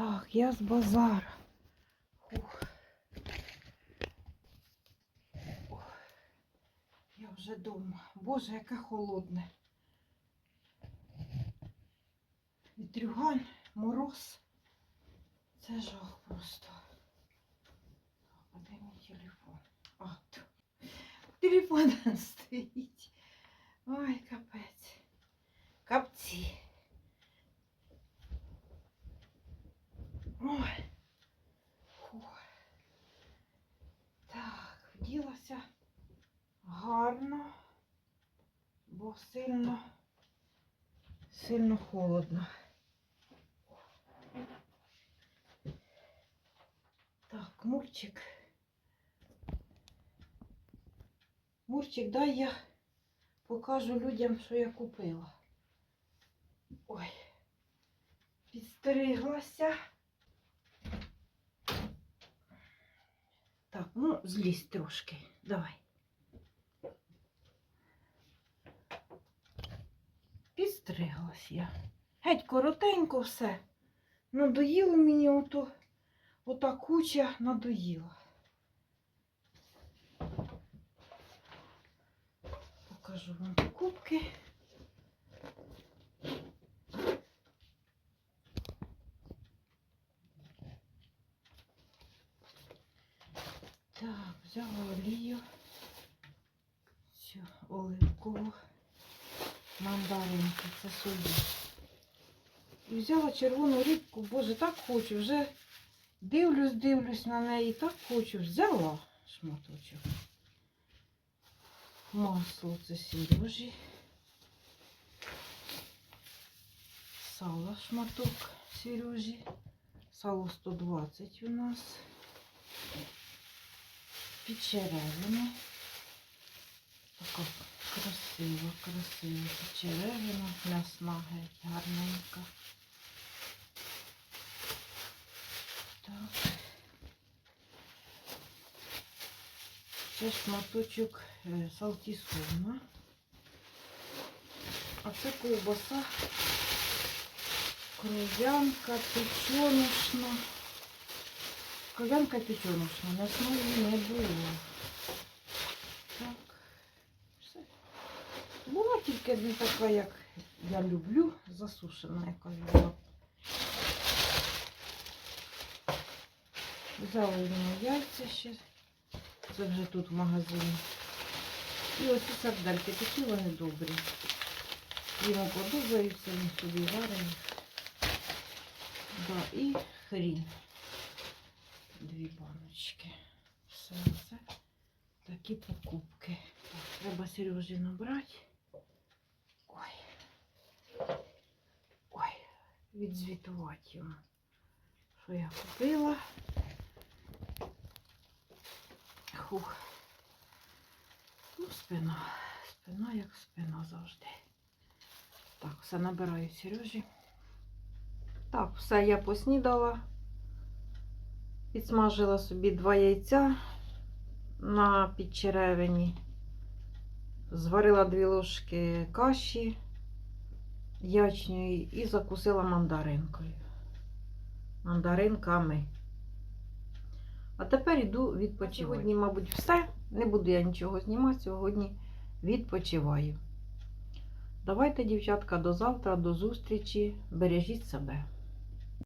Так, я з базара. Фух. Ох, Я вже вдома. Боже, яке холодне. Вітрюган, мороз. Це жах просто. А де мій телефон? А, тут. Телефон стоїть. Ой, капець. Капці. Ой. Фух. Так, вділася гарно, бо сильно, сильно холодно. Так, Мурчик. Мурчик, дай я покажу людям, що я купила. Ой, підстриглася. Так, ну, злізь трошки. Давай. Підстриглась я. Геть коротенько все. Надоїло мені ото, ота куча надоїла. Покажу вам покупки. Так, взяла олію. Цю оливкову мандаринку, це собі. І взяла червону рибку, боже, так хочу, вже дивлюсь, дивлюсь на неї, так хочу. Взяла шматочок. Масло це Сережі. Сало шматок Сережі. Сало 120 у нас. Печеревина. Така красива, красива печеревина, м'ясна геть, гарненька. Так. Це шматочок е, салтісона. А це ковбаса, кров'янка, печеночна. Кров'янка печеночна, м'ясної не було. Так, тільки не така, як я люблю, засушена якась була. Взяла яйця ще. Це вже тут в магазині. І ось ці сардельки, такі вони добрі. Йому подобаються, він собі варить. Да, і хрін. Дві баночки. Все це такі покупки. Так, треба Сережі набрати. Ой. Ой, відзвітувати йому, що я купила. Хух. Ну, спина. Спина як спина завжди. Так, все набираю Сережі. Так, все я поснідала. Підсмажила собі два яйця на підчеревині. Зварила дві ложки каші ячньої і закусила мандаринкою. Мандаринками. А тепер йду відпочивати. Сьогодні, мабуть, все. Не буду я нічого знімати. Сьогодні відпочиваю. Давайте, дівчатка, до завтра, до зустрічі. Бережіть себе.